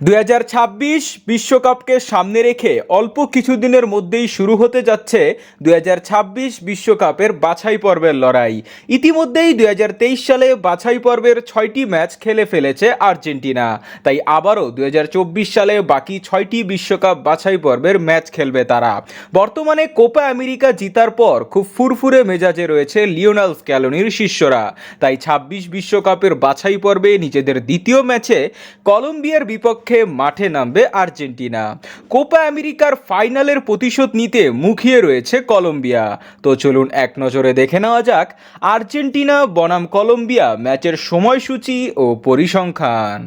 দুই বিশ্বকাপকে সামনে রেখে অল্প কিছুদিনের মধ্যেই শুরু হতে যাচ্ছে দুই বিশ্বকাপের বাছাই পর্বের লড়াই। ইতিমধ্যেই দুই হাজার তেইশ সালে বাছাই পর্বের ছয়টি ম্যাচ খেলে ফেলেছে আর্জেন্টিনা। তাই আবারও দু হাজার চব্বিশ সালে বাকি ছয়টি বিশ্বকাপ বাছাই পর্বের ম্যাচ খেলবে তারা। বর্তমানে কোপা আমেরিকা জিতার পর খুব ফুরফুরে মেজাজে রয়েছে লিওনাল স্ক্যালোনির শিষ্যরা। তাই ছাব্বিশ বিশ্বকাপের বাছাই পর্বে নিজেদের দ্বিতীয় ম্যাচে কলম্বিয়ার বিপক্ষে মাঠে নামবে আর্জেন্টিনা। কোপা আমেরিকার ফাইনালের প্রতিশোধ নিতে মুখিয়ে রয়েছে কলম্বিয়া। তো চলুন এক নজরে দেখে নেওয়া যাক আর্জেন্টিনা, বনাম কলম্বিয়া ম্যাচের সময়সূচি ও পরিসংখ্যান।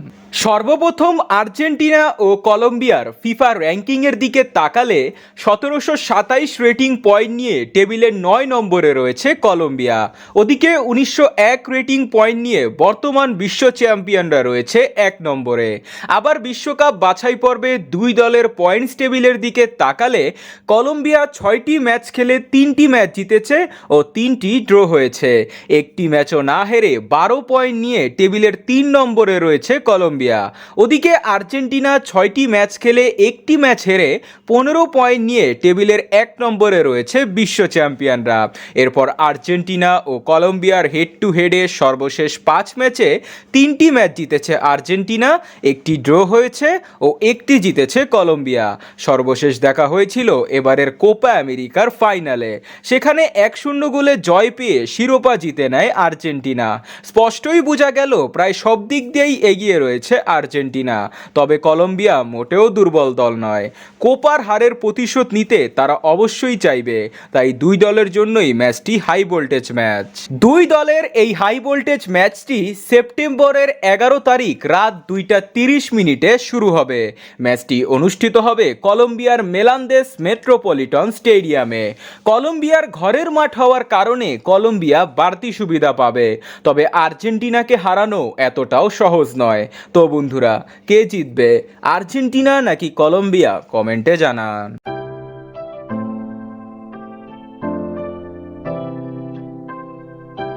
সর্বপ্রথম আর্জেন্টিনা ও কলম্বিয়ার ফিফা র্যাঙ্কিংয়ের দিকে তাকালে সতেরোশো সাতাইশ রেটিং পয়েন্ট নিয়ে টেবিলের নয় নম্বরে রয়েছে কলম্বিয়া। ওদিকে উনিশশো এক রেটিং পয়েন্ট নিয়ে বর্তমান বিশ্ব চ্যাম্পিয়নরা রয়েছে এক নম্বরে। আবার বিশ্বকাপ বাছাই পর্বে দুই দলের পয়েন্টস টেবিলের দিকে তাকালে কলম্বিয়া ছয়টি ম্যাচ খেলে তিনটি ম্যাচ জিতেছে ও তিনটি ড্র হয়েছে। একটি ম্যাচও না হেরে বারো পয়েন্ট নিয়ে টেবিলের তিন নম্বরে রয়েছে কলম্বিয়া। ওদিকে আর্জেন্টিনা ছয়টি ম্যাচ খেলে একটি ম্যাচ হেরে পনেরো পয়েন্ট নিয়ে টেবিলের এক নম্বরে রয়েছে বিশ্ব চ্যাম্পিয়নরা এরপর আর্জেন্টিনা ও কলম্বিয়ার হেড টু হেডে সর্বশেষ পাঁচ ম্যাচে তিনটি ম্যাচ জিতেছে আর্জেন্টিনা, একটি ড্র হয়েছে ও একটি জিতেছে কলম্বিয়া। সর্বশেষ দেখা হয়েছিল এবারের কোপা আমেরিকার ফাইনালে। সেখানে এক শূন্য গোলে জয় পেয়ে শিরোপা জিতে নেয় আর্জেন্টিনা। স্পষ্টই বোঝা গেল, প্রায় সব দিক দিয়েই এগিয়ে রয়েছে আর্জেন্টিনা। তবে কলম্বিয়া মোটেও দুর্বল দল নয়। কোপার হারের প্রতিশোধ নিতে তারা অবশ্যই চাইবে। তাই দুই দলের জন্যই ম্যাচটি হাই ভোল্টেজ ম্যাচ। দুই দলের এই হাই ভোল্টেজ ম্যাচটি সেপ্টেম্বরের এগারো তারিখ রাত দুইটা তিরিশ মিনিটে শুরু হবে। ম্যাচটি অনুষ্ঠিত হবে কলম্বিয়ার মেলান্দেস মেট্রোপলিটন স্টেডিয়ামে। কলম্বিয়ার ঘরের মাঠ হওয়ার কারণে কলম্বিয়া বাড়তি সুবিধা পাবে। তবে আর্জেন্টিনাকে হারানো এতটাও সহজ নয়। তো বন্ধুরা, কে জিতবে, আর্জেন্টিনা নাকি কলম্বিয়া? কমেন্টে জানান।